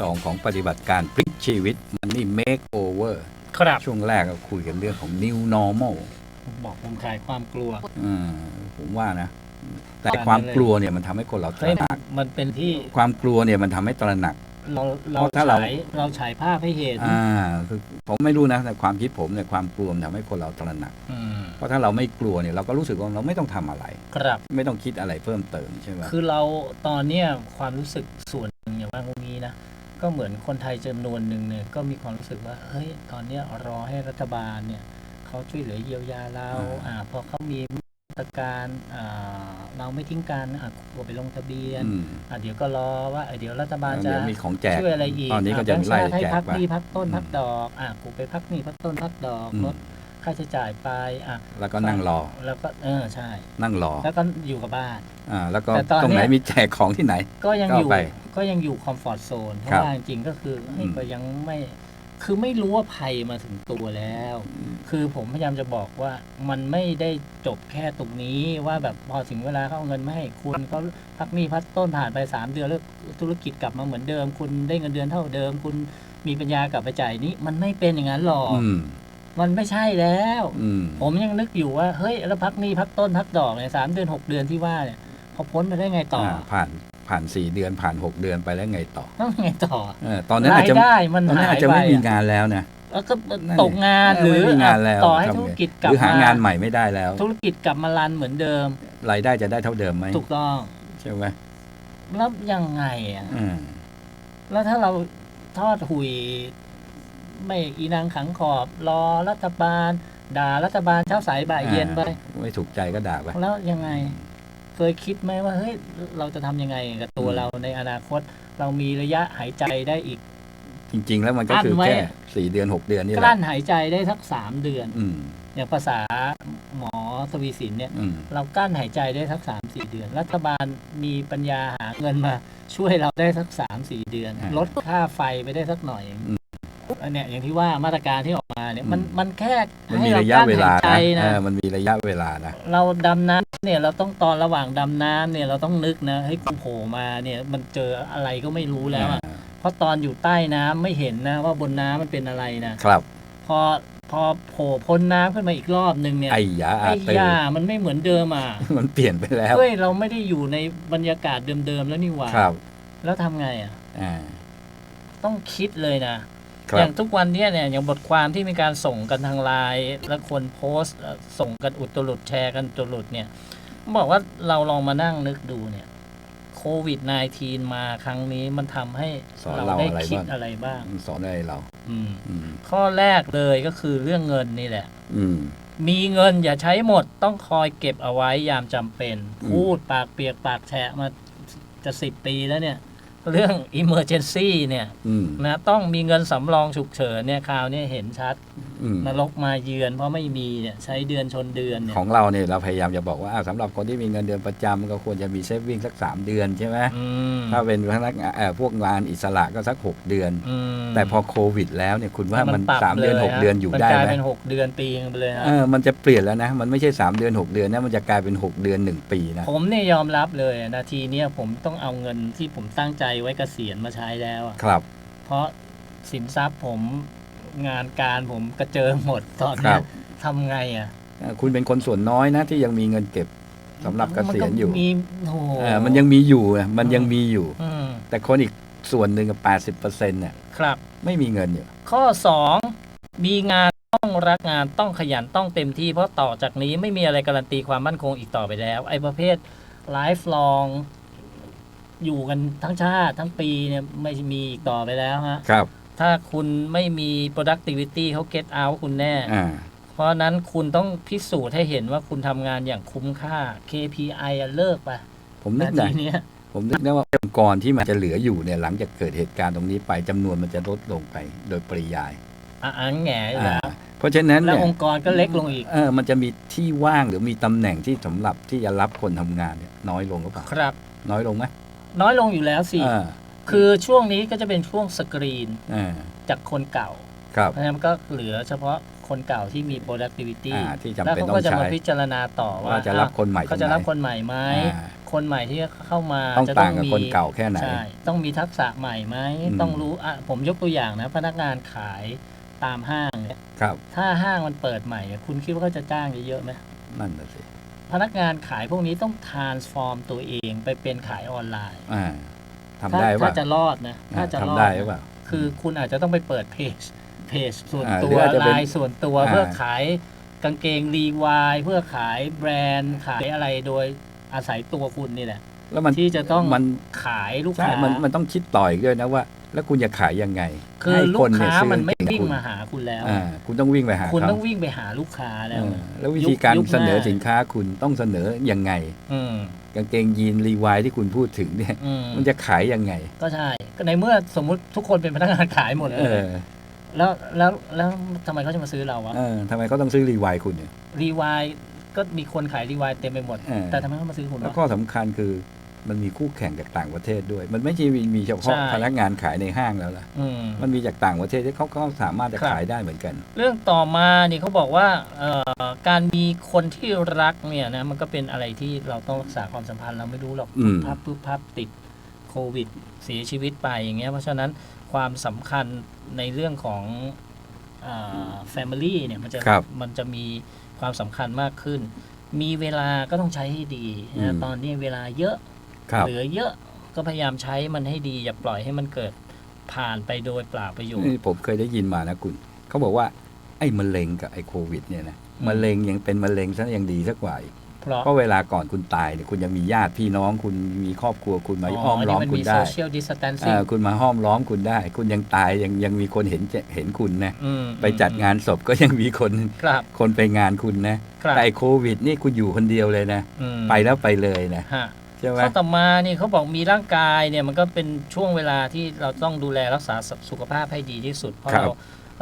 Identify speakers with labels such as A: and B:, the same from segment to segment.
A: 2 ของปฏิบัติการพลิกชีวิต Money Makeover
B: ครับ
A: ช่วงแรกก็คุยกันเรื่องของ New Normal
B: ผมบอกผมขายความกลัว
A: อืมผมว่านะ แต่
B: ตามนั้นเลย
A: ความกลัวเนี่ยมันทำให้คนเราต
B: เฮ้ย
A: ระหนัก
B: มันเป็นที่
A: ความกลัวเนี่ยมันทำให้ตระหนัก
B: เราเรา
A: เพราะถ้าเรา
B: ฉายเราฉายภาพให้เห็น
A: อ่าคือผมไม่รู้นะแต่ความคิดผมเนี่ยความกลัวมันทำให้คนเราตระหนัก
B: อืม
A: เพราะถ้าเราไม่กลัวเนี่ยเราก็รู้สึกว่าเราไม่ต้องทำอะไร
B: ครับ
A: ไม่ต้องคิดอะไรเพิ่มเติมใช่ไหม
B: คือเราตอนเนี้ยความรู้สึกส่วนหนึ่งอย่างว่าตรงนี้นะ ก็เหมือนคนไทยจำนวนหนึ่งเนี่ยก็มีความรู้สึกว่า เฮ้ย ตอนเนี้ยรอให้รัฐบาลเนี่ยเขาช่วยเหลือเยียวยาเราอ่าพอเขามีมาตรการอ่าเราไม่ทิ้งกันอะกดไปลงทะเบียน
A: อืม
B: อะเดี๋ยวก็รอว่าเอ้ยเดี๋ยวรัฐบาลจะ
A: เดี๋ยวมีของแจก
B: ช่วยอะไรอีก
A: ตอนนี้ก็จะ
B: แบงค์
A: ไล่
B: ชาติให้
A: แจก
B: พัก
A: ไป
B: หนี้พักต้น
A: อืม
B: พักดอกอะกูไปพักหนี้พักต้นพักดอก
A: อืม
B: ลด ค่าใช้จ่ายไปอะ
A: แล้วก็นั่งรอ
B: แล้วก็เออใช่
A: นั่งรอ
B: แล้วก็อยู่กับบ้าน
A: อ่าแล้วก็
B: แต่ตอน
A: ตรงไหน
B: เนี้ย
A: มีแจกของที่ไหน
B: ก็ยัง
A: ก็
B: อยู่
A: ไป
B: ก็ยังอยู่คอมฟอร์ทโซนเพ
A: ครั
B: ราะ
A: บ
B: ว่าจริงๆก็คือเฮ้ย
A: อืม
B: ก็ยังไม่คือไม่รู้ว่าภัยมาถึงตัวแล้ว คือผมพยายามจะบอกว่ามันไม่ได้จบแค่ตรงนี้ว่าแบบพอถึงเวลาเขาเอาเงินมาให้คุณก็พักหนี้พักต้นผ่านไปสามเดือนแล้วธุรกิจกลับมาเหมือนเดิม คุณได้เงินเดือนเท่าเดิม คุณมีปัญญากลับไปจ่ายนี้ มันไม่เป็นอย่างนั้นหรอก
A: อื ม
B: มันไม่ใช่แล้ว
A: อืม
B: ผมยังนึกอยู่ว่า เฮ้ยแล้วพักหนี้พักต้นพักดอกเนี่ยสามเดือนหกเดือนที่ว่าเนี่ยพอพ้นไปได้ไงต่อ
A: อ่าผ่านผ่านสี่เดือนผ่านหกเดือนไปแล้วไงต่อ
B: ต้องไงต่อ
A: เออตอนนั้นอาจ
B: ราย
A: จะ
B: ได้มัน
A: ตอนนั้น
B: หาย
A: อาจจะ
B: ไป
A: ไม่มี
B: อะ
A: งานแล้วนะ
B: แล้วก็
A: นั่นดิ
B: ตกงานหรือ
A: ไม่มีงานแล้ว
B: ต่อให้
A: ทำไง
B: ธุรกิจ
A: ห
B: กลับ
A: รือหางาน
B: ม
A: ใหม่ไม่ได้แล้ว
B: ธุรกิจกลับมารันเหมือนเดิม
A: รายได้จะได้เท่าเดิมไหม
B: ถูกต้อง
A: ใช่ไหม
B: แล้วยังไงอะ
A: อืม
B: แล้วถ้าเราทอดหุย ไม่อีนางขังขอบ รอรัฐบาล ด่ารัฐบาลเช้าสายบ่ายเย็นไป
A: ไม่ถูกใจก็ด่าไป
B: แล้วยังไง เคยคิดไหมว่าเฮ้ยเราจะทำยังไงกับตัว
A: อืม
B: เราในอนาคต เรามีระยะหายใจได้อีก
A: จริง ๆ แล้วมันก็
B: อั้น
A: คือ
B: ไว้
A: แค่สี่เดือนหกเดือนนี่
B: ก
A: แห
B: ลั้
A: ละ
B: นหายใจได้สักสามเดือน
A: อืม
B: อย่างภาษาหมอทวีสินเนี่ย
A: อืม
B: เรากั้นหายใจได้สักสามสี่เดือน รัฐบาลมีปัญญาหาเงินมา ช่วยเราได้สักสามสี่เดือน
A: อ่า
B: ลดค่าไฟไปได้สักหน่อย
A: อืม
B: อัน เนี้ยอย่างที่ว่ามาตรการที่ออกมาเนี่ยมันมันแค่
A: มัน
B: ให้
A: มี
B: เรา
A: ระยะ
B: กั้น
A: เวลา
B: หายใจ
A: นะ
B: นะ
A: เออมันมีระยะเวลานะ
B: เราดำน้ำเนี่ยเราต้องตอนระหว่างดำน้ำเนี่ยเราต้องนึกนะให้กูโผล่มาเนี่ยมันเจออะไรก็ไม่รู้แล้วอะเพราะตอนอยู่ใต้น้ำไม่เห็นนะว่าบนน้ำมันเป็นอะไรนะครับ พอพอโผล่พ้นน้ำขึ้นมาอีกรอบนึงเนี่ย
A: ไอ้ยาอา
B: ไอ้
A: เตอร์
B: ยามันไม่เหมือนเดิมอะ
A: มันเปลี่ยนไปแล้ว
B: เฮ้ยเราไม่ได้อยู่ในบรรยากาศเดิมๆแล้วนี่หว่า
A: ครับ
B: แล้วทำไงอะ
A: อ่า
B: ต้องคิดเลยนะ
A: ค
B: อ
A: รั
B: ย่า
A: บ
B: งทุกวันเนี้ยเนี่ยอย่างบทความที่มีการส่งกันทางไลน์แล้วคนโพสต์เอ่อส่งกันอุตลุดแชร์กันอุตลุดเนี่ยบอกว่าเราลองมานั่งนึกดูเนี่ยโควิด -19 มาครั้งนี้มันทำให้
A: สอน
B: เรา
A: เรา
B: ได้
A: อะไร
B: คิด
A: บ้าง
B: อะไรบ้าง
A: มันสอนอะไรเรา
B: อืม
A: อืม
B: ข้อแรกเลยก็คือเรื่องเงินนี่แหละ
A: อืม
B: มีเงินอย่าใช้หมดต้องคอยเก็บเอาไว้ยามจำเป็น
A: อืม
B: พูดปากเปียกปากแฉะมาจะสิบปีแล้วเนี่ย เรื่อง emergency เนี่ย
A: อืม
B: นะต้องมีเงินสำรองฉุกเฉินเนี่ยคราวนี้เห็นชัด
A: อืม
B: นรกมาเยือน เพราะไม่มีเนี่ยใช้เดือนชนเดือนเนี่ย
A: ของเราเนี่ยเราพยายามจะบอกว่าอ้าวสำหรับคนที่มีเงินเดือนประจำก็ควรจะมีเซฟวิ่งสักสามเดือนใช่ไหม
B: อืม
A: ถ้าเป็นพนักงานเอ่อพวกงานอิสระก็สักหกเดือน
B: อืม
A: แต่พอโควิด แล้วเนี่ยคุณว่ามัน
B: ปรับ
A: สามเดือน
B: ลย
A: หกเดือนอยู่
B: มัน
A: ได้
B: กลาย
A: ไหม
B: เป็นหกเดือนปีนึงไปเลยนะ
A: เออมันจะเปลี่ยนแล้วนะมันไม่ใช่สามเดือนหกเดือนนะมันจะกลายเป็นหกเดือนหนึ่งปีนะ
B: ผมเนี่ยยอมรับเลยนาทีเนี้ยผมต้องเอาเงินที่ผมตั้งใจไว้เกษียณมาใช้แล้วอะ
A: ครับ
B: เพราะสินทรัพย์ผม งานการผมกระเจิงหมดตอน
A: ครั
B: เนี้ย
A: บ
B: ทำไงอะ
A: เอ่อคุณเป็นคนส่วนน้อยนะที่ยังมีเงินเก็บสำหรับเกษียณอยู่
B: มันก็มีโอ้โห
A: เออมันยังมีอยู่อะมันยังมีอยู่
B: อืม
A: แต่คนอีกส่วนหนึ่งกับแปดสิบเปอร์เซ็นต์เนี่ย
B: ครับ
A: ไม่มีเงินอยู่
B: ข้อ 2 มีงานต้องรักงานต้องขยันต้องเต็มที่เพราะต่อจากนี้ไม่มีอะไรการันตีความมั่นคงอีกต่อไปแล้ว ไอ้ประเภทไลฟ์ลอง อยู่กันทั้งชาติทั้งปีเนี่ยไม่มีอีกต่อไปแล้วฮะ
A: ครับ
B: ถ้าคุณไม่มี productivity เขา get out คุณแน่
A: อ่า
B: เพราะฉะนั้นคุณต้องพิสูจน์ให้เห็นว่าคุณทำงานอย่างคุ้มค่า KPI อะเลิกไป
A: ผมนึ
B: นาก
A: นะ
B: ทีเนี้ย
A: ผมนึกนะว่าองค์กรที่มันจะเหลืออยู่เนี่ยหลังจากเกิดเหตุการณ์ตรงนี้ไปจำนวนมันจะลดลงไปโดยปริยาย
B: อะอันแง่อยู่
A: อ่า
B: แล้ว
A: เพราะฉะนั้น
B: แล้ว
A: เนี่ย
B: องค์กรก็เล็กลงอีก
A: เออ มันจะมีที่ว่างหรือมีตำแหน่งที่สำหรับที่จะรับคนทำงานเนี่ยน้อยลงหรือเปล่า
B: ครับ
A: น้อยลงไหม
B: น้อยลงอยู่แล้วสิ
A: อ่า
B: คือช่วงนี้ก็จะเป็นช่วงสกรีน
A: อ่า
B: จากคนเก่า
A: ครับ
B: เพราะฉะนั้นก็เหลือเฉพาะคนเก่าที่มี productivity
A: อ่าที่จำ
B: แล้ว
A: เป็น
B: เขา
A: ต้อ
B: ก็
A: ง
B: จะ
A: ใช้
B: มาพิจารณาต่อว่า
A: ว่าจะรับคนใหม่
B: เขาจะรับ
A: ตงไห
B: คนใหม่ไหม
A: อ่า
B: คนใหม่ที่เข้ามา
A: ต้อง
B: จะ
A: ต่างกับคนเก่าแค่ไหน
B: ใช่ต้องมีทักษะใหม่ไหม
A: อืม
B: ต้องรู้อะผมยกตัวอย่างนะ พนักงานขายตามห้างเนี่ย
A: ครับ
B: ถ้าห้างมันเปิดใหม่เนี่ยคุณคิดว่าเขาจะจ้างเยอะๆไหม
A: นั่นน่ะสิ
B: พนักงานขายพวกนี้ต้อง transform ตัวเองไปเป็นขายออนไลน์
A: อ่า ทำ
B: ถ้า
A: ได้
B: ถ้า
A: ป่ะ
B: จะรอดนะถ้าจะรอด
A: ทำได้
B: นะ
A: ป่ะ
B: คือคุณอาจจะต้องไปเปิดเพจเพจส่วน
A: อ่า
B: ตั
A: หรื
B: ว
A: ออาจจะเป็น
B: ไลน์ส่วนตัว
A: อ่า
B: เพื่อขายกางเกงรีวายเพื่อขายแบรนด์ขายอะไรโดยอาศัยตัวคุณนี่แหละ
A: แล้วมัน
B: ที่จะต้อง
A: มัน
B: ขายลูก
A: ใช่
B: ค้า
A: มันมันต้องคิดต่ออีกด้วยนะว่า แล้วคุณจะขายยังไง
B: คือ
A: ให้
B: ลู
A: ค
B: ก
A: นเย
B: ค้า
A: ซื้อ
B: มันไม่
A: กง
B: วิ่ง
A: คุณ
B: มาหาคุณแล้ว
A: อ่าคุณต้องวิ่งไปหา
B: คุณ
A: เขา
B: ต้องวิ่งไปหาลูกค้าแล้ว
A: เออแล้ววิธีการ
B: ยุคหน้า
A: เสนอสินค้าคุณต้องเสนอยังไง
B: อืม
A: กางเกงยีนรีวายที่คุณพูดถึงเนี่ย
B: อืม
A: มันจะขายยังไง
B: ก็ใช่ก็ในเมื่อสมมุติทุกคนเป็นพนักงานขายหมด
A: เอ
B: เลย
A: อ
B: แล้วแล้วแล้วทำไมเขาจะมาซื้อเราวะ
A: เออทำไมเขาต้องซื้อรีวายคุณเนี่ย
B: รีวายก็มีคนขายรีวายเต็มไปหมด
A: เออ
B: แต่ทำไมเขามาซื้อคุณ
A: แล้ว
B: วะ
A: ก็สำคัญคือ มันมีคู่แข่งจากต่างประเทศด้วย มันไม่ใช่มีเฉพาะ
B: ใช่
A: พนักงานขายในห้างแล้วล่ะ
B: อืม
A: มันมีจากต่างประเทศที่เขาก็สามารถจะ
B: ครับ
A: ขายได้เหมือนกัน
B: เรื่องต่อมานี่เขาบอกว่าเอ่อการมีคนที่รักเนี่ยนะมันก็เป็นอะไรที่เราต้องรักษาความสัมพันธ์เราไม่รู้หรอก
A: อืม
B: พับปุ๊บพับติดโควิดเสียชีวิตไปอย่างเงี้ยเพราะฉะนั้นความสำคัญในเรื่องของเอ่อ family เนี่ยมันจะ
A: ครับ
B: มันจะมีความสำคัญมากขึ้น มีเวลาก็ต้องใช้ให้ดี
A: อื
B: นะ
A: ม
B: ตอนนี้เวลาเยอะ
A: ครับ
B: เหลือเยอะก็พยายามใช้มันให้ดีอย่าปล่อยให้มันเกิดผ่านไปโดยเปล่าประโยชน์
A: นี่ผมเคยได้ยินมานะคุณเขาบอกว่าไอ้มะเร็งกับไอ้โควิดเนี่ยนะ
B: อืม
A: มะเร็งยังเป็นมะเร็งซะยังดีสักกว่าอีก
B: เพราะ
A: เพราะเวลาก่อนคุณตายเนี่ยคุณยังมีญาติพี่น้องคุณมีครอบครัวคุณมาอ้อมล้อม
B: น
A: คุณ
B: มี
A: ได้
B: social distancing
A: เอ่อคุณมาห้อมล้อมคุณได้ คุณยังตายยังยังมีคนเห็นเห็นคุณนะ
B: อืม
A: ไปจัดงานศพก็ยังมีคน
B: ครับ
A: คนไปงานคุณนะครับแต่ไอ้โควิด นี่คุณอยู่คนเดียวเลยนะ
B: อืม
A: ไปแล้วไปเลยนะ
B: ฮะ
A: ใช่ไหม
B: ข้อต่อมานี่เขาบอกมีร่างกายเนี่ยมันก็เป็นช่วงเวลาที่เราต้องดูแลรักษาสุขภาพให้ดีที่สุด เพราะเรา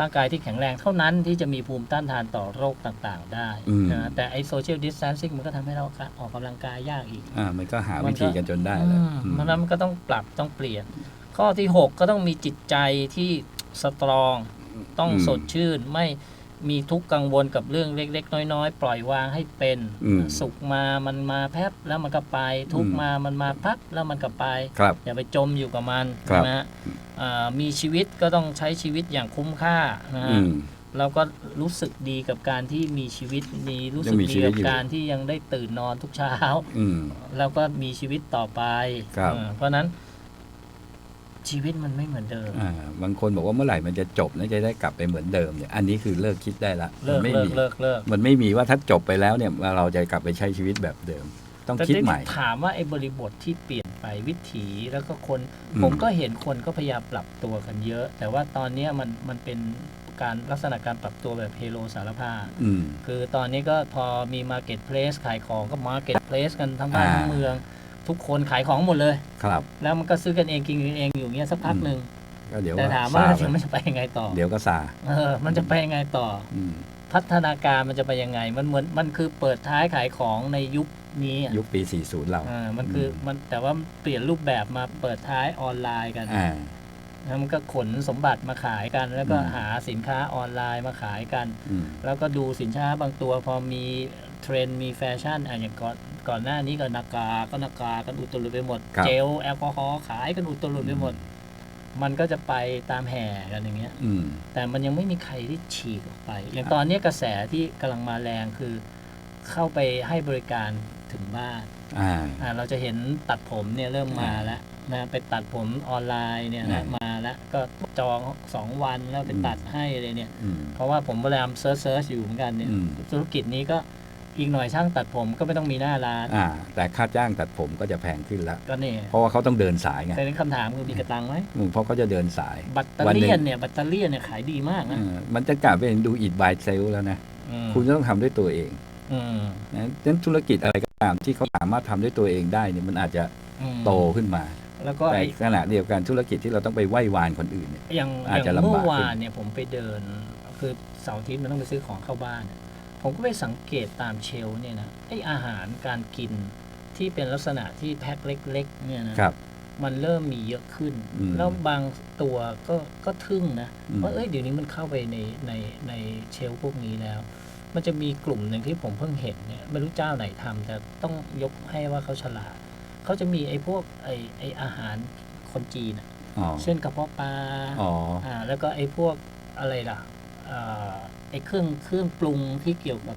B: ร่างกายที่แข็งแรงเท่านั้นที่จะมีภูมิต้านทานต่อโรคต่างๆ ได้
A: อืม
B: นะแต่ไอ้โซเชียลดิส a ทนซิ่งมันก็ทำให้เราออกกำลังกายยากอีก
A: อ่ามันก็หา
B: มั
A: วิ
B: นก็
A: ธีกันจนได้
B: อื
A: แล้ว
B: ม
A: อืม
B: เพราะฉะนั้นมันก็ต้องปรับต้องเปลี่ยน ข้อที่ 6 ก็ต้องมีจิตใจที่สตรอง ต้องสดชื่นไม่ มีทุกข์กังวลกับเรื่องเล็ก ๆ น้อย ๆ ปล่อยวางให้เป็น
A: อืม
B: สุขมามันมาแพบแล้วมันก็ไป ทุกข์
A: อืม
B: มามันมาพับแล้วมันก็ไป
A: ครับ
B: อย่าไปจมอยู่กับมัน
A: ครั
B: ใช่
A: บ
B: ไหมฮะอ่ามีชีวิตก็ต้องใช้ชีวิตอย่างคุ้มค่านะ
A: อื
B: ฮะ
A: ม
B: เราก็รู้สึกดีกับการที่มีชีวิตมีรู้สึ
A: ยั
B: ก
A: งมี
B: ดี
A: ชีวิต
B: กับ
A: อยู่
B: การที่ยังได้ตื่นนอนทุกเช้า
A: อืม
B: แล้วก็มีชีวิตต่อไป
A: ครับ
B: เออเพราะฉะนั้น ชีวิตมันไม่เหมือนเดิม
A: อ่าบางคนบอกว่าเมื่อไหร่มันจะจบแล้วจะได้กลับไปเหมือนเดิมเนี่ยอันนี้คือเลิกคิดได้ละ
B: เลิ
A: มั
B: ก
A: ไม่
B: เลิ
A: มี
B: กเลิกเลิก
A: มันไม่มีว่าถ้าจบไปแล้วเนี่ยเราจะกลับไปใช้ชีวิตแบบเดิม ต้อง
B: แต่
A: คิด
B: ที่
A: ใหม่
B: ถามว่าไอ้บริบทที่เปลี่ยนไปวิถีแล้วก็คน
A: อืม
B: ผมก็เห็นคนก็พยายามปรับตัวกันเยอะ แต่ว่าตอนเนี้ยมันมันเป็นการลักษณะการปรับตัวแบบเฮโลสารพา
A: อืม
B: คือตอนนี้ก็พอมีมาร์เก็ตเพลสขายของก็มาร์เก็ตเพลสกันทั้งบ้าน
A: อ่า
B: ทั้งเมือง ทุกคนขายของหมดเลย
A: ครับ
B: แล้วมันก็ซื้อกันเองกินกันเองอยู่เงี้ยสักพักหนึ่ง
A: ก็เดี๋ยว
B: แต่
A: ว่า
B: ถามว่า
A: ซา
B: จะ
A: ไป
B: มันจะไปยังไงต่อ
A: เดี๋ยวก็ซา
B: เออ มันจะไปยังไงต่อ
A: อืม
B: พัฒนาการมันจะไปยังไง มันเหมือนมันคือเปิดท้ายขายของในยุคนี้อะ
A: ยุคปี 40 เรา
B: อ่ามันคือมันแต่ว่าเปลี่ยนรูปแบบมาเปิดท้ายออนไลน์กัน
A: อ่า
B: แล้วมันก็ขนสมบัติมาขายกัน แล้วก็
A: อืม
B: หาสินค้าออนไลน์มาขายกัน
A: อืม
B: แล้วก็ดูสินค้าบางตัวพอมี เทรนด์มีแฟชั่นอะอย่างก่อนก่อนหน้านี้ก็นากาก็นากากันอุตลุดไปหมด
A: ครับ
B: เจลแอลกอฮอล์ขายกันอุตลุดไปหมด มันก็จะไปตามแห่กันอย่างเงี้ย
A: อืม
B: แต่มันยังไม่มีใครที่ฉีกออกไป อย่างตอนนี้กระแสที่กำลังมาแรงคือเข้าไปให้บริการถึงบ้าน
A: อ่า
B: อ่าเราจะเห็นตัดผมเนี่ยเริ่มมาแล้วนะไปตัดผมออนไลน์เนี่ยนะ
A: อืม
B: มาแล้วก็จองสองวันแล้วไป
A: อืม
B: ตัดให้เลยเนี่ย
A: อืม
B: เพราะว่าผมพยายามเซิร์ชเซิร์ชอยู่เหมือนกันเนี่ย
A: อืม
B: ธุรกิจนี้ก็ อีกหน่อยช่างตัดผมก็ไม่ต้องมีหน้าร้าน
A: อ่า แต่ค่าจ้างตัดผมก็จะแพงขึ้นแล้ว
B: ก็เนี่ย
A: เพราะว่าเขาต้องเดินสายไง
B: แต่ในคำถามคือมีกระตังไหม
A: อืมเพราะเขาจะเดินสาย
B: บัตเตอ
A: วันหนึ่
B: เลียน
A: ง
B: เนี่ยบัตเตอเลียนเนี่ยขายดีมากนะ
A: เออมันจะกลับเป็นดูอิดบายเซลแล้วนะ
B: อืม
A: คุณจะต้องทำด้วยตัวเอง
B: อืม
A: นะฉะนั้นธุรกิจอะไรก็ตามที่เขาสามารถทำด้วยตัวเองได้เนี่ยมันอาจจะ
B: อืม
A: โตขึ้นมา
B: แล้วก็
A: แต่
B: ไอ้
A: ขณะเดียวกันธุรกิจที่เราต้องไปไหว้วานคนอื่นเนี่ย
B: อย่างอ
A: อาจ
B: ย่าง
A: จะลำบาก
B: เมื่อวาน
A: ขึ้น
B: เนี่ยผมไปเดิน คือเสาร์อาทิตย์มันต้องไปซื้อของเข้าบ้าน ผมก็ไปสังเกตตามเชลฟ์เนี่ยนะไออาหารการกินที่เป็นลักษณะที่แพ็คเล็ก ๆ เนี่ยนะครับ มันเริ่มมีเยอะขึ้น
A: อืม
B: แล้วบางตัวก็ก็ทึ่งนะ
A: อืม
B: ว่าเอ้ยเดี๋ยวนี้มันเข้าไปในในในเชลฟ์พวกนี้แล้ว มันจะมีกลุ่มหนึ่งที่ผมเพิ่งเห็นเนี่ยไม่รู้เจ้าไหนทำแต่ต้องยกให้ว่าเขาฉลาดเขาจะมีไอ้พวกไอ้ไอ้อาหารคนจีนอะ
A: อ๋อ
B: เช่นกระเพาะปลา
A: อ๋อ
B: อ่าแล้วก็ไอ้พวกอะไรล่ะอ่า ไอ้เครื่องเครื่องปรุงที่เกี่ยวกับ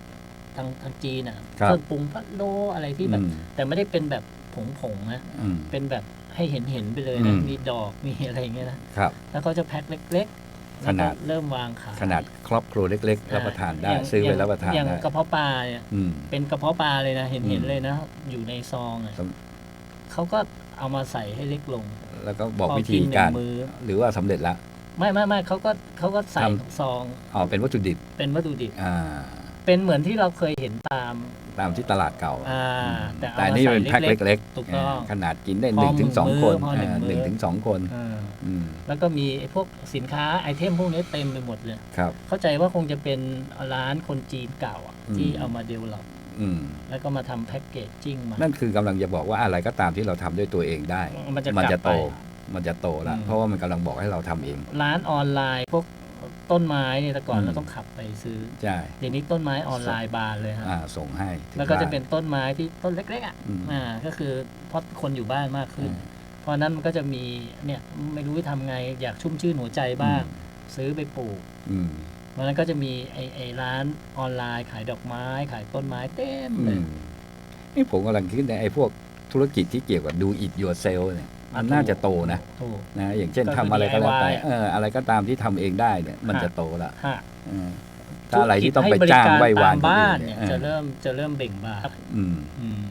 B: ทางทางจีนอะ
A: ครับ
B: เครื่องปรุงพะโล้อะไรที่แบบ
A: อืม
B: แต่ไม่ได้เป็นแบบผงๆนะ
A: อืม
B: เป็นแบบให้เห็นเห็นๆไปเลย
A: อื
B: นะ
A: ม
B: มีดอกมีอะไรอย่างเงี้ยนะครับ แล้วเขาจะแพ็คเล็กๆแล้ว
A: ขนา
B: ก็
A: ด
B: เริ่มวางขาย
A: ขนาดครอบครัวเล็กๆ
B: อ่
A: รับประทานได้
B: ย่ง
A: ซื้อไป
B: ย่ง
A: รับประทาน
B: อย่าง
A: ได้
B: กระเพาะปลาเนี่ย
A: อืม
B: เป็นกระเพาะปลาเลยนะเห็น
A: อืม
B: เห็นเลยนะ อยู่ในซองอะ
A: ต้อง
B: เขาก็เอามาใส่ให้เล็กลง
A: แล้วก็บอก
B: พ
A: วิธี
B: นหนึ่ง
A: การ
B: มือ
A: หรือว่าสำเร็จแล้ว
B: ไม่ไม่ไม่เขาก็เขาก็ใส่
A: ทำ
B: ซอง
A: อ๋อเป็นวัตถุดิบ
B: เป็นวัตถุดิบ
A: อ่า
B: เป็นเหมือนที่เราเคยเห็นตาม
A: ตามที่ตลาดเก่า
B: อ่า
A: อืม
B: แต่เอา
A: แต่อันนี่
B: มาใส่
A: เป็นแพ็ค
B: เล็กๆ
A: เล็ก
B: ถูกต้องา
A: ขนาดกินได้
B: พ
A: ห
B: อ
A: นึ่งถึงสอง
B: มื้อ
A: คน
B: พอหนึ่ง
A: อ่า
B: มื้อ
A: หนึ่งถึงสองคน
B: อ่า
A: อืม
B: แล้วก็มีไอ้พวกสินค้าไอเทมพวกนี้เต็มไปหมดเลย
A: ครับ
B: เข้าใจว่าคงจะเป็นร้านคนจีนเก่าอะ
A: อืม
B: ที่เอามาเดเวลอป
A: อืม
B: แล้วก็มาทำแพ็กเกจจิ้งมา
A: นั่นคือกำลังจะบอกว่าอะไรก็ตามที่เราทำด้วยตัวเองได้
B: มันจะ
A: มัน
B: กลั
A: จะ
B: บ
A: โต
B: ไป
A: มันจะโตแล้ว
B: อืม
A: เพราะว่ามันกำลังบอกให้เราทำเอง
B: ร้านออนไลน์พวกต้นไม้เนี่ยแต่ก่อน
A: อืม
B: เราต้องขับไปซื้อ
A: ใช่
B: เดี๋ยวนี้ต้นไม้ออนไลน์บานเลยฮะ
A: อ่าส่งให้ถึง
B: แล้วก็จะ
A: บ้า
B: เป็นต้นไม้ที่ต้นเล็กๆอะ
A: อืม
B: อ่าก็คือเพราะคนอยู่บ้านมากขึ้น
A: อืม
B: เพราะนั้นมันก็จะมีเนี่ยไม่รู้จะทำไงอยากชุ่มชื่นหัวใจบ้าง ซื้อไปปลูก
A: อืม
B: เพราะนั้นก็จะมีไอ้ไอ้ร้านออนไลน์ขายดอกไม้ ขายต้นไม้เต็ม
A: อื
B: เลย
A: มนี่ผมกำลังคิดในไอ้พวกธุรกิจที่เกี่ยวกับดูอิ y ยูเซลเนี่ย มันน่าจะโตนะ
B: ถูก
A: นะอย่างเช่น
B: ก็คือ
A: ทำอะไรก็แล้วแต่
B: DIY
A: เอออะไรก็ตามที่ทำเองได้เนี่ยมัน
B: ฮะ
A: จะโตละ
B: ฮะ
A: เออถ้าอะไรที่ต้องไปจ้างไหว้วาน
B: ตม
A: คน
B: บ้า
A: อื่
B: น
A: น
B: เนี่
A: เนี่ยย
B: จะ
A: เออ
B: เริ่มจะเริ่มเบ่งบาน
A: อืม
B: อืม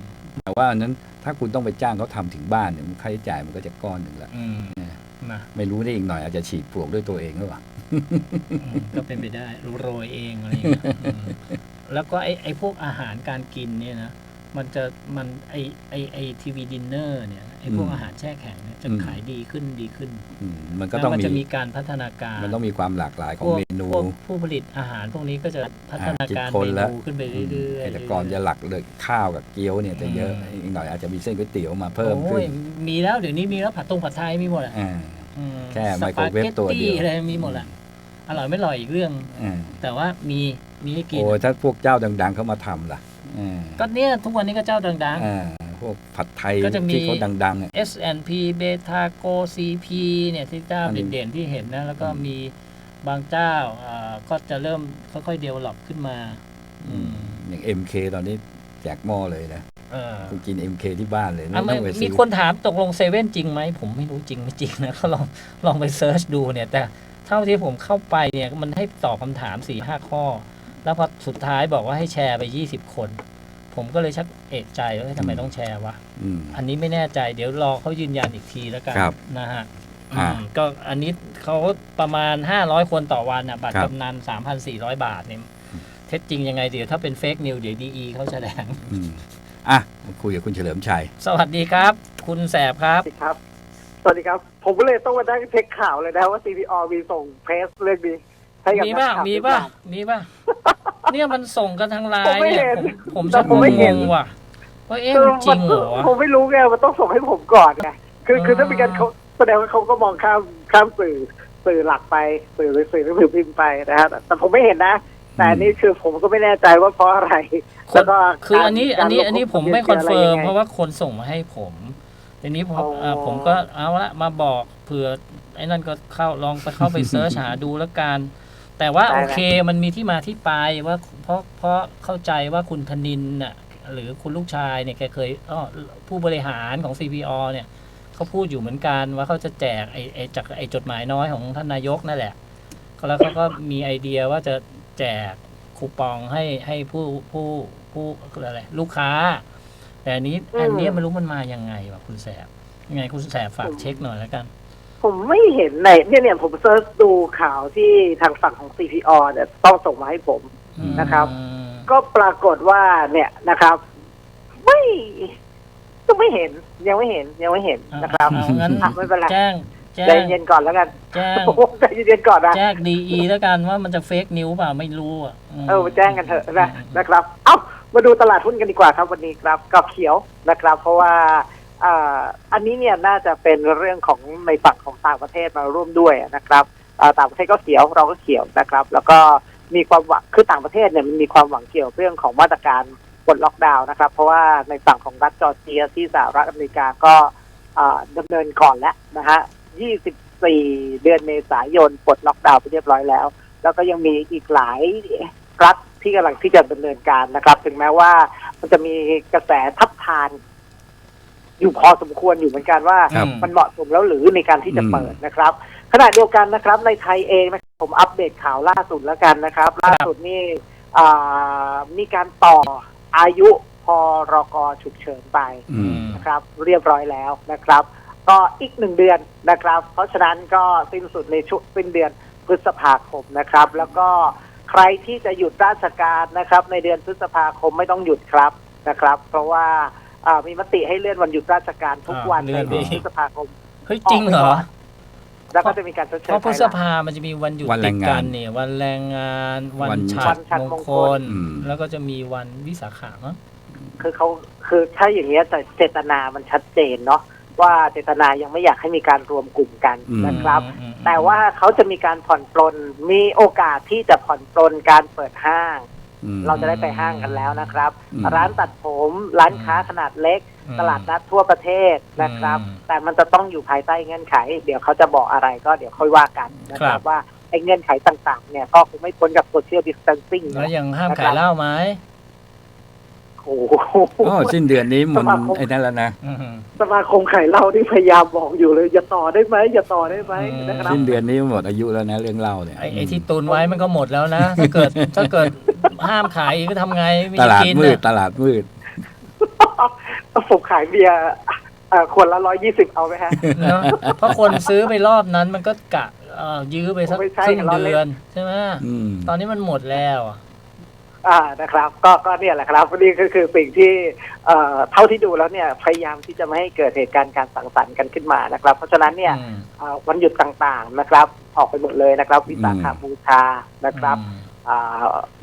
A: แต่ว่าอันนั้นถ้าคุณต้องไปจ้างเขาทำถึงบ้านเนี่ยค่าใช้จ่ายมันก็จะก้อนหนึ่งละ
B: อืมนะ
A: ไม่รู้ได้อีกหน่อยอาจจะฉีดปลวกด้วยตัวเองหรือเปล่า
B: อืมก็เป็นไปได้โรยเองอะไรอย่างเงี้ยอืมแล้วก็ไอ้ไอ้พวกอาหารการกินเนี่ยนะ มันจะมันไอไอไอทีวีดินเนอร์เนี่ยไอพวก
A: อืม
B: อาหารแช่แข็งเนี่ยจะ
A: อืม
B: ขายดีขึ้นดีขึ้น
A: อืมมันก็
B: แล้ว
A: ต้อง
B: มัน
A: มี
B: จะมีการพัฒนาการ
A: มันต้องมีความหลากหลายของ
B: พวก
A: เมนู
B: พวกผู้ผลิตอาหารพวกนี้ก็จะพัฒนาการ
A: อ่าคิดค้น
B: เม
A: แล้ว
B: นูขึ้นไปเรื่อยๆ
A: แต่ก่อนจะหลักเลยข้าวกับเกี๊ยวเนี่ยจะเยอะ
B: อืม
A: อีกหน่อยอาจจะมีเส้นก๋วยเตี๋ยวมาเพิ่ม
B: โอ้
A: ขึ้
B: ย
A: น
B: มีแล้วเดี๋ยวนี้มีแล้วผัดตรงผัดไทยมีหมดอะ
A: อ่า
B: อืม
A: แค่ไมโครเวฟตัวเดียว
B: สปากตตี้อะไรมีหมดอะอร่อยไม่อร่อยอีกเรื่อง
A: อ่า
B: แต่ว่ามีมีให้กิน
A: โอ้ยถ้าพวกเจ้าดัง ๆ เขามาทำล่ะอ่า
B: ก็เนี่ยทุกวันนี้ก็เจ้าดัง
A: อ่าพวกผัดไทย
B: ก็จะมี
A: ที่เขาดังๆอะ
B: ๆ S&P Beta Go CP เนี่ยที่เจ้า
A: อันนี้
B: เด่นๆที่เห็นนะ แล้วก็
A: อืม
B: มีบางเจ้าอ่าก็จะเริ่มค่อยๆเดเวลลอปขึ้นมาอืม
A: อย่าง MK ตอนนี้แจกหม้อเลยนะ
B: เออ
A: คุณกิน MK ที่บ้านเลยไม่
B: อะ
A: ต้
B: ไม่
A: องไป
B: มี
A: ซื้อ
B: คนถามตกลงเซเว่นจริงไหม ผมไม่รู้จริงไม่จริงนะก็ลองลองไปเซิร์ชดูเนี่ย แต่เท่าที่ผมเข้าไปเนี่ย มันให้ตอบคำถาม4ี่ห้าข้อ แล้วพอสุดท้ายบอกว่าให้แชร์ไป20คน ผมก็เลยชักเอกใจว่าเฮ้ยทำไมต้องแชร์วะ
A: อืม
B: อันนี้ไม่แน่ใจเดี๋ยวรอเขายืนยันอีกทีแล้วกัน
A: ครับ
B: นะฮะ
A: อ่า
B: อืมก็อันนี้เขาประมาณ 500 คนต่อวันอะบัตร
A: ครับ
B: กำนัน 3,400 บาทเนี่ยเท็จจริงยังไงเดี๋ยวถ้าเป็นเฟกนิวเดี๋ยวดีเขาแสดง
A: อืมอะมาคุยกับคุณเฉลิมชัย
B: สวัสดีครับ คุณแสบครับ
C: สวัสดีครับ สวัสดีครับ ผมก็เลยต้องมาได้เช็คข่าวเลยนะว่า CPO มีส่งเพรสเรื่องนี้ให้กับ
B: มี
C: นัก
B: ป่ะ
C: ข่าว
B: มีป่ะมีป่ะ เนี่ยมันส่งกันทางไล
C: ผม
B: น์
C: ไม่
B: เนี่ย
C: เห็น
B: ผมผม
C: แต่
B: ชัก
C: ผมไม่เห็น
B: งงว่ะว่าเอ๊ะ
C: คือ
B: มันจริงเหรอวะ
C: ผมไม่รู้ไงมันต้องส่งให้ผมก่อนไงคือคือ
B: อ่า
C: ถ้าเป็นการเขาแสดงว่าเขาก็มองข้ามข้ามสื่อสื่อหลักไปสื่อสื่อหนังสือพิมพ์ไปนะฮะแต่แต่ผมไม่เห็นนะ แต่อันนี่คือผมก็ไม่แน่ใจว่าเพราะอะไร
B: ค
C: แล้
B: น
C: วก็
B: คืออันนี้
C: การ
B: อันนี้
C: การลง
B: อันนี้ผม
C: ทะเบียน
B: ไม่คอนเฟิร์ม
C: อะไรยังไง
B: เพราะว่าคนส่งมาให้ผมทีนี้ผม
C: อ๋ออ่า
B: ผมก็เอาละมาบอกเผื่อไอ้นั่นก็เข้าลองไปเข้าไปเซิร์ชหาดูแล้วกัน แต่ว่าโอเคมันมีที่มาที่ไปว่าเพราะเพราะเข้าใจว่าคุณธนินน่ะหรือคุณลูกชายเนี่ยแกเคยอ้อผู้บริหารของ CPO เนี่ยเขาพูดอยู่เหมือนกันว่าเขาจะแจกไอ้ไอ้จากไอ้จดหมายน้อยของท่านนายกนั่นแหละแล้วเขาก็มีไอเดียว่าจะแจกคูปองให้ให้ผู้ผู้ผู้อะไรลูกค้า แต่อันนี้
C: อืม
B: อันเนี้ยไม่รู้มันมายังไงวะคุณแสบยังไงคุณแสบฝากเช็คหน่อยแล้วกัน
C: ผมไม่เห็นในเนี่ยเนี่ยผมเซิร์ชดูข่าวที่ทางฝั่งของ CPO เนี่ยต้องส่งมาให้ผมนะครับ
B: อืม
C: ก็ปรากฏว่าเนี่ยนะครับ ไม่ก็ไม่เห็น ยังไม่เห็นยังไม่เห็นนะครับ
B: เอางั้น
C: อะไม่เป็นไร
B: แจ้งแจ้
C: ใจ
B: ง
C: เย็นก่อนแล้วกัน
B: แจ้ง
C: ผมใจเย็นก่อนนะ
B: แจ้งดีแล้วกันว่ามันจะเฟกนิวเปล่าไม่รู้อะม
C: เออมาแจ้งกันเถอะนะนะครับ เอ้ามาดูตลาดหุ้นกันดีกว่าครับวันนี้ครับกับเขียวนะครับ เพราะว่า อันนี้เนี่ยน่าจะเป็นเรื่องของในฝั่งของต่างประเทศมาร่วมด้วยนะครับต่างประเทศก็เขียวเราก็เขียวนะครับ แล้วก็มีความหวังคือต่างประเทศเนี่ยมันมีความหวังเกี่ยวเรื่องของมาตรการปลดล็อกดาวน์นะครับ เพราะว่าในฝั่งของรัฐจอร์เจียที่สหรัฐอเมริกาก็อ่าดำเนินก่อนแล้วนะฮะ 24 เดือนเมษายนปลดล็อกดาวน์ไปเรียบร้อยแล้ว แล้วก็ยังมีอีกหลายรัฐที่กำลังที่จะดำเนินการนะครับ ถึงแม้ว่ามันจะมีกระแสทับทาน อยู่พอสมควรอยู่เหมือนกันว่า
A: ครับ
C: มันเหมาะสมแล้วหรือในการที่จะ
A: อืม
C: เปิดนะครับ ขณะเดียวกันนะครับในไทยเองนะครับผมอัปเดตข่าวล่าสุดแล้วกันนะครับ ล่าสุดนี่อ่ามีการต่ออายุพรกฉุกเฉินไป
A: อืม
C: นะครับเรียบร้อยแล้วนะครับ ก็อีกหนึ่งเดือนนะครับ เพราะฉะนั้นก็สิ้นสุดในช่วงสิ้นเดือนพฤษภาคมนะครับ แล้วก็ใครที่จะหยุดราชการนะครับ ในเดือนพฤษภาคมไม่ต้องหยุดครับนะครับ เพราะว่า อ่ามีมติให้เลื่อนวันหยุดราชการทุกวัน
B: อ่าเลื่
C: ใน
B: อนไป
C: เดือนพฤษภาคม
B: เฮ้ยจริงเหรอ
C: แล้วก็จะมีการชดเช
B: เพ
C: ย
B: ราะพฤ
C: ภาย
B: ษ
C: หลัง
B: ภามันจะมีวันหยุด
A: วันแร
B: ติด
A: งงาน
B: กันเนี่ย วันแรงงาน วัน
A: วัน
B: ฉั
C: วั
B: ต
C: น
B: ร
C: ฉัตร
B: ม
C: ม
B: ง
C: ง
B: ค
C: ค
B: ล
C: ล
A: อืม
B: แล้วก็จะมีวันวิสาขะมั้ง
C: คือเขาคือถ้าอย่างเงี้ยแต่เจตนามันชัดเจนเนาะว่าเจตนายังไม่อยากให้มีการรวมกลุ่มกัน
A: อืม
C: นะครับ
B: อืมอืม
C: แต่ว่าเขาจะมีการผ่อนปลนมีโอกาสที่จะผ่อนปลนการเปิดห้าง
A: อืม
C: เราจะได้ไปห้างกันแล้วนะครับ
A: อืม
C: ร้านตัดผมร้านค้าขนาดเล็ก
B: อืม
C: ตลาดนัดทั่วประเทศนะครับ
B: อืม
C: แต่มันจะต้องอยู่ภายใต้เงื่อนไข เดี๋ยวเขาจะบอกอะไรก็เดี๋ยวค่อยว่ากันนะค
B: ครั
C: รับ บว่าไอ้เงื่อนไขต่างๆ เนี่ยก็คงไม่พ้นกับโซเชียลดิส a ทนซิ่ง
B: แล้วยังห้ามขายเหล้าไหม
C: โอ้โห
A: อ๋อสิ้นเดือนนี้มัน
C: สมาคม
A: ไอ้นั่นแล้วนะ
B: อืม
C: สมาคมไข่เหล้าที่พยายามบอกอยู่เลย อย่าต่อได้ไหมอย่าต่อได้ไหม
B: อืม
C: นะครับ
A: สิ้นเดือนนี้หมดอายุแล้วนะเรื่องเล่าเนี่ย
B: ไอ้ไอ้ที่ตุนไว้มันก็หมดแล้วนะ ถ้าเกิดถ้าเกิด ห้ามขายอีกก็ทำไงไม่
A: ต
B: ได้
A: ลาด
B: กิน
A: มืด
B: น่ะ
A: ตลาดมืด
C: ผมขายเบียร์เอ่อคนละร้อยยี่สิบเอาไหมฮะ
B: เนอะเพราะคนซื้อไปรอบนั้นมันก็กะเอ่อยื้อไปสัก
C: ไม่ใช่
B: ครึ่ง
C: เราเล่น
B: เดือนใช่ไหม
A: อืม
B: ตอนนี้มันหมดแล้วอะ
C: อ่านะครับ ก็ก็เนี่ยแหละครับนี่ก็คือสิ่งที่เอ่อเท่าที่ดูแล้วเนี่ยพยายามที่จะไม่ให้เกิดเหตุการณ์การสังสรรค์กันขึ้นมานะครับ เพราะฉะนั้นเนี่ย
B: อืม
C: เอ่อวันหยุดต่างๆนะครับ ออกไปหมดเลยนะครับ วิสาขบูชานะครับ
B: อืม
C: อ่า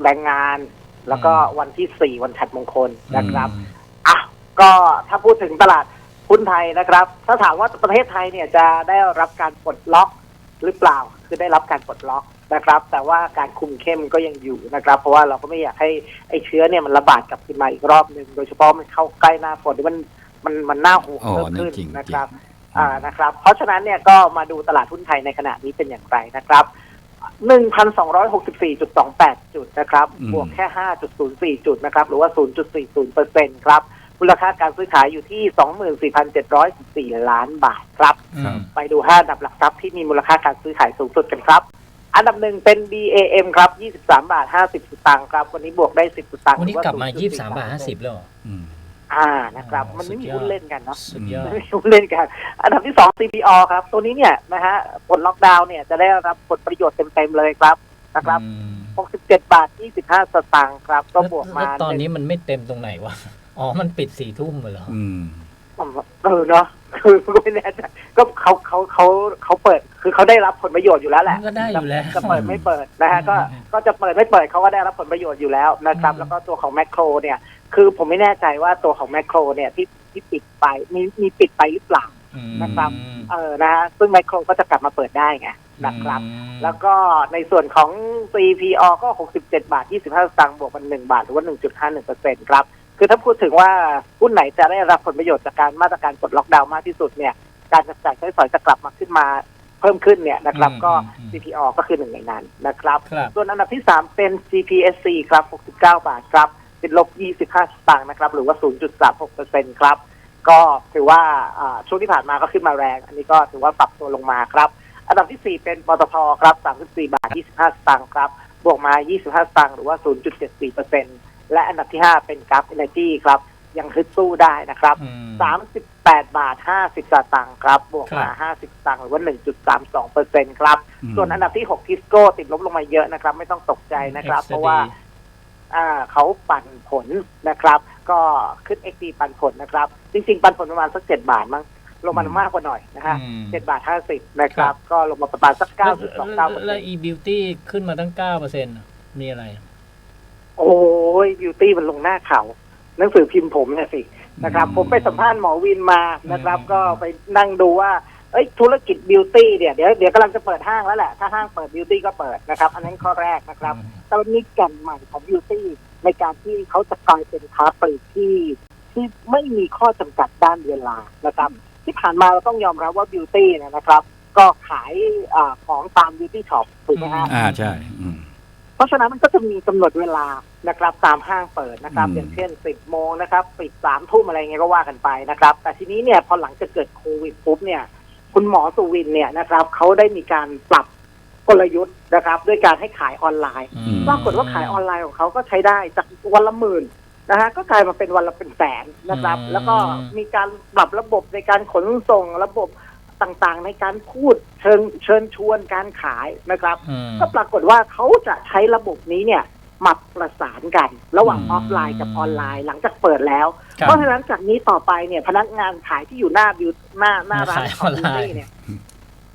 C: แรงงาน แล้วก็
B: อืม
C: วันที่สี่วันฉัดมงคลนะครับ
B: อืม
C: อะก็ถ้าพูดถึงตลาดหุ้นไทยนะครับ ถ้าถามว่าประเทศไทยเนี่ยจะได้รับการปลดล็อกหรือเปล่าคือได้รับการปลดล็อกนะครับ แต่ว่าการคุมเข้มก็ยังอยู่นะครับ เพราะว่าเราก็ไม่อยากให้ไอ้เชื้อเนี่ยมันระบาดกลับขึ้นมาอีกรอบหนึ่งโดยเฉพาะมันเข้าใกล้หน้าฝนมันมันมันน่าห่วง
A: อ๋อ
C: เพิ่ม
A: นี่
C: ขึ้น
A: จริง
C: นะครับ
A: จริง
C: อ่านะครับ เพราะฉะนั้นเนี่ยก็มาดูตลาดหุ้นไทยในขณะนี้เป็นอย่างไรนะครับ 1,264.28 จุดนะครับ
A: อืม
C: บวกแค่ 5.04 จุดนะครับ หรือว่า 0.40เปอร์เซ็นต์ครับมูลค่าการซื้อขายอยู่ที่ 24,714 ล้านบาทครับ
A: ครับ
C: ไปดู5อันดับหลักทรัพย์ที่มีมูลค่าการซื้อขายสูงสุดกันครับ อันดับหนึ่งเป็น BAM ครับ 23 บาท 50 สตางค์ครับ วันนี้บวกได้ 10 สตางค์
B: วันนี้
C: หรื
B: กลับมา
C: 0.43
B: 23 บาท 50 แล้วเหร อ
A: อืม
C: อ่านะครับ มันไม่มี
B: สุดยอด
C: หุ้นเล่นกันเนาะ
B: สุดยอด
C: ไม่มีหุ้นเล่นกัน อันดับที่สอง CPO ครับ ตัวนี้เนี่ยนะฮะผลล็อกดาวน์เนี่ยจะได้รับผลประโยชน์เต็มๆเลยครับนะครับ
B: อืม
C: 67 บาท 25 สตางค์ครับ ก็บวกมา
B: แล้วตอนนี้มันไม่เต็มตรงไหนวะ อ๋อ มันปิดสี่ทุ่มเหรอ
A: อืม
C: เออเนาะคือก็ไม่แน่ใจก็เขาเขาเขาเขาเปิด คือเขาได้รับผลประโยชน์อยู่แล้วแหละ
B: มันก็ได้อยู่แล้ว
C: จะเปิดไม่เปิดนะฮะก็
B: อืม
C: ก็จะเปิดไม่เปิดเขาก็ได้รับผลประโยชน์อยู่แล้วนะครับ
B: อืม
C: แล้วก็ตัวของแมคโครเนี่ย คือผมไม่แน่ใจว่าตัวของแมคโครเนี่ยที่ที่ปิดไปมีมีปิดไปหรือเปล่า
B: อืม
C: นะครับ เออนะฮะซึ่งแมคโครก็จะกลับมาเปิดได้ไงนะครับ
B: อืม
C: แล้วก็ในส่วนของ CPO ก็ 67 บาท 25สตางค์บวกกัน1บาท หรือว่า 1.51เปอร์เซ็นต์ครับ คือถ้าพูดถึงว่าหุ้นไหนจะได้รับผลประโยชน์จากการมาตรการปลดล็อกดาวน์มากที่สุดเนี่ย การจับจ่ายใช้สอยจะกลับมาขึ้นมาเพิ่มขึ้นเนี่ยนะครับ
B: อืม
C: ก็
B: อืม
C: CPO ก็คือหนึ่งในนั้นนะครับ
B: ครับ
C: ส่วนอันดับที่ 3 เป็น GPSC ครับ 69 บาทครับ ติดลบ 25 สตางค์นะครับ หรือว่า 0.36เปอร์เซ็นต์ครับ ก็ถือว่าอ่าช่วงที่ผ่านมาก็ขึ้นมาแรง อันนี้ก็ถือว่าปรับตัวลงมาครับ อันดับที่ 4 เป็นปตทครับ 34 บาท 25 สตางค์ครับ บวกมา 25 สตางค์หรือว่า 0.74เปอร์เซ็นต์และอันดับที่ 5 เป็นกราฟเอเนจีครับ ยังฮึดสู้ได้นะครับ
B: อืม
C: 38 บาท 50 สตางค์ครับ บวกมา
B: ครับ
C: 50 สตางค์หรือว่า 1.32เปอร์เซ็นต์ครับ
A: อืม
C: ส่วนอันดับที่ 6 ทิสโก้ติดลบลงมาเยอะนะครับ ไม่ต้องตกใจนะครับ เพราะว่าอ่า เขาปั่นผลนะครับ ก็ขึ้น XD ปันผลนะครับ จริง ๆ ปันผลประมาณสักเจ็ดบาทมั้งลงมามากกว่าหน่อยนะฮะ
B: อืม
C: เจ็ดบาทห้าสิบนะครับ ก็ลงมาประมาณสักเก้าจุดสองเก้าเปอร์
B: แล้
C: เซ็
B: วน
C: ต์
B: อีบิวตี้ขึ้นมาตั้งเก้าเปอร์เซ็นต์มีอะไร
C: โอ้ยบิวตี้มันลงหน้าเขาหนังสือพิมพ์ผมเนี่ยสินะครับ
B: อืม
C: ผมไปสัมภาษณ์หมอวินมานะครับ
B: อืม
C: ก็ไปนั่งดูว่า เอ้ยธุรกิจบิวตี้เนี่ยเดี๋ยวเดี๋ยวกำลังจะเปิดห้างแล้วแหละ ถ้าห้างเปิดบิวตี้ก็เปิดนะครับ อันนั้นข้อแรกนะครับแต่มันมีแก่นใหม่ของบิวตี้ในการที่เขาจะกลายเป็นค้าปลีกที่ที่ไม่มีข้อจำกัดด้านเวลานะครับ ที่ผ่านมาเราต้องยอมรับว่าบิวตี้เนี่ยนะครับ ก็ขายอาของตามบิวตี้ช็อปถูกไหมฮะ
A: อ่าใช่อืม
C: เพราะฉะนั้นมันก็จะมีกำหนดเวลานะครับ ตามห้างเปิดนะครับ
A: อืม
C: อย่างเช่น10โมงนะครับปิด3ทุ่มอะไรเงี้ยก็ว่ากันไปนะครับ แต่ทีนี้เนี่ยพอหลังจากเกิดโควิดปุ๊บเนี่ย คุณหมอสุวินเนี่ยนะครับเขาได้มีการปรับกลยุทธ์นะครับ ด้วยการให้ขายออนไลน์
B: อืม
C: ปรากฏว่าขายออนไลน์ของเขาก็ใช้ได้จากวันละหมื่นนะฮะก็กลายมาเป็นวันละเป็นแสนนะครับ
B: อืม
C: แล้วก็มีการปรับระบบในการขนส่งระบบต่างๆ ในการพูดเชิญเชิญชวนการขายนะครับ
B: อืม
C: ก็ปรากฏว่าเขาจะใช้ระบบนี้เนี่ย มาประสานกัน ระหว่าง
B: อืม
C: ออฟไลน์กับออนไลน์หลังจากเปิดแล้ว
B: ครับ
C: เพราะฉะนั้นจากนี้ต่อไปเนี่ย พนักงานขายที่อยู่หน้าบิวหน้าหน้าร้าน
B: ขายออนไลน์
C: บิวตี้เนี่ย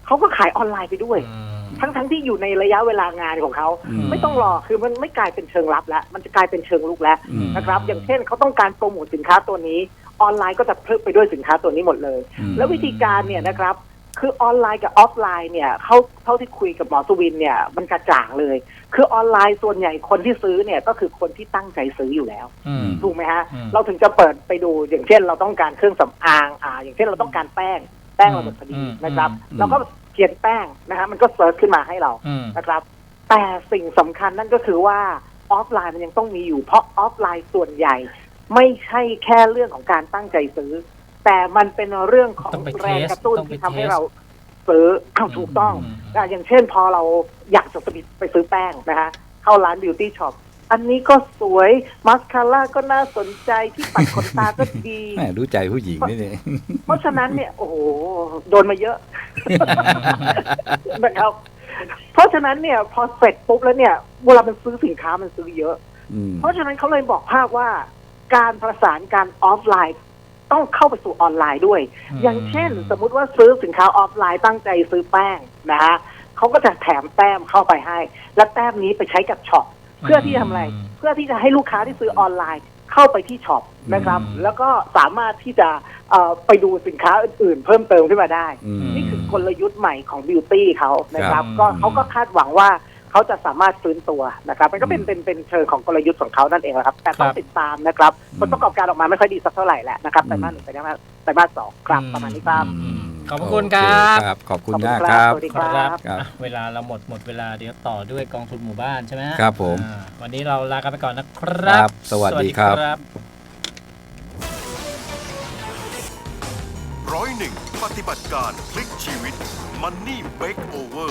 C: เขาก็ขายออนไลน์ไปด้วย
B: อืม
C: ทั้งทั้งๆที่อยู่ในระยะเวลางานของเขา
A: อืม
C: ไม่ต้องรอคือมันไม่กลายเป็นเชิงลับแล้ว มันจะกลายเป็นเชิงลุกแล้ว
A: อืม
C: นะครับ อย่างเช่นเขาต้องการโปรโมทสินค้าตัวนี้ ออนไลน์ก็จะพลึกไปด้วยสินค้าตัวนี้หมดเลย
A: อืม
C: แล้ววิธีการเนี่ยนะครับคือออนไลน์กับออฟไลน์เนี่ยเขาเท่าที่คุยกับหมอสุวินเนี่ยมันกระจ่างเลย คือออนไลน์ส่วนใหญ่คนที่ซื้อเนี่ยก็คือคนที่ตั้งใจซื้ออยู่แล้ว
B: อืม
C: ถูกไหมฮะ
B: อืม
C: เราถึงจะเปิดไปดูอย่างเช่น เราต้องการเครื่องสำอางอ่า อย่างเช่นเราต้องการแป้งแป้งเราหมดพอดี
B: อืม
C: นะครับ
A: อืม
C: เราก็เขียนแป้งนะฮะมันก็เซิร์ชขึ้นมาให้เรา
B: อืม
C: นะครับ แต่สิ่งสำคัญนั่นก็คือว่าออฟไลน์มันยังต้องมีอยู่ เพราะออฟไลน์ส่วนใหญ่ ไม่ใช่แค่เรื่องของการตั้งใจซื้อ แต่มันเป็นเรื่องของ
B: ต้องไปเทส
C: แรงกระตุ้น
B: ต้องไป
C: ที่ทำให้
B: เทส
C: เรา ซื้ออ้าวถูกต้อง
B: อืม
C: อะอย่างเช่นพอเราอยากจะไปซื้อแป้งนะฮะเข้าร้านบิวตี้ช็อปอันนี้ก็สวยมัสคาร่าก็น่าสนใจที่ปัดขนตาก็ดี
A: แหม่รู้ใจผู้หญิงนี่เนี่ย
C: เพราะฉะนั้นเนี่ยโอ้โหโดนมาเยอะนะครับเพราะฉะนั้นเนี่ยพอเสร็จปุ๊บแล้วเนี่ยเวลามันซื้อสินค้ามันซื้อเยอะ
A: อืม
C: เพราะฉะนั้นเขาเลยบอกภาพว่าการประสานการออฟไลน์ ต้องเข้าไปสู่ออนไลน์ด้วย
B: อืม
C: อย่างเช่น สมมุติว่าซื้อสินค้าออฟไลน์ตั้งใจซื้อแป้งนะฮะเขาก็จะแถมแต้มเข้าไปให้ และแต้มนี้ไปใช้กับช็อปเพื่อที่ทำอะไร เพื่อที่จะให้ลูกค้าที่ซื้อออนไลน์เข้าไปที่ช็อปนะครับ
B: อืม
C: แล้วก็สามารถที่จะเอ่อไปดูสินค้าอื่นๆ เพิ่มเติมขึ้นมาได้
A: อืม
C: นี่คือกลยุทธ์ใหม่ของบิวตี้เขานะครับ
B: ครับ
C: ก็เขาก็คาดหวังว่า เขาจะสามารถฟื้นตัวนะครับ มันก็เป็น
A: อืม
C: เป็นเป็นเชิงของกลยุทธ์ของเขานั่นเองแหละครับ แต่ต้อง
B: ครับ
C: ติดตามนะครับ
A: อืม
C: ผลประกอบการออกมาไม่ค่อยดีสักเท่าไหร่แหละนะครับ
A: อืม
C: ไตรมาสหนึ่งไตรมาสไตรมาสสองครับประมาณนี้ครับ
A: อืม
B: ขอบพระคุณครับ
A: โอเครับ ขอบคุณ
C: ขอบคุณ
A: มาก
C: ค
A: ค
C: รั
A: รับบ
C: สวัสดี
B: ครับ
A: ครับ
B: อะเวลาเราหมดหมดเวลาเดี๋ยวต่อด้วยกองทุนหมู่บ้านใช่ไหมฮะ
A: ครับผม
B: อ่าวันนี้เราลากันไปก่อนนะค
A: ค
B: รั
A: รับบสวัสดีครับ
B: บ
D: ร้อยหนึ่งปฏิบัติการพลิกชีวิต Money Makeover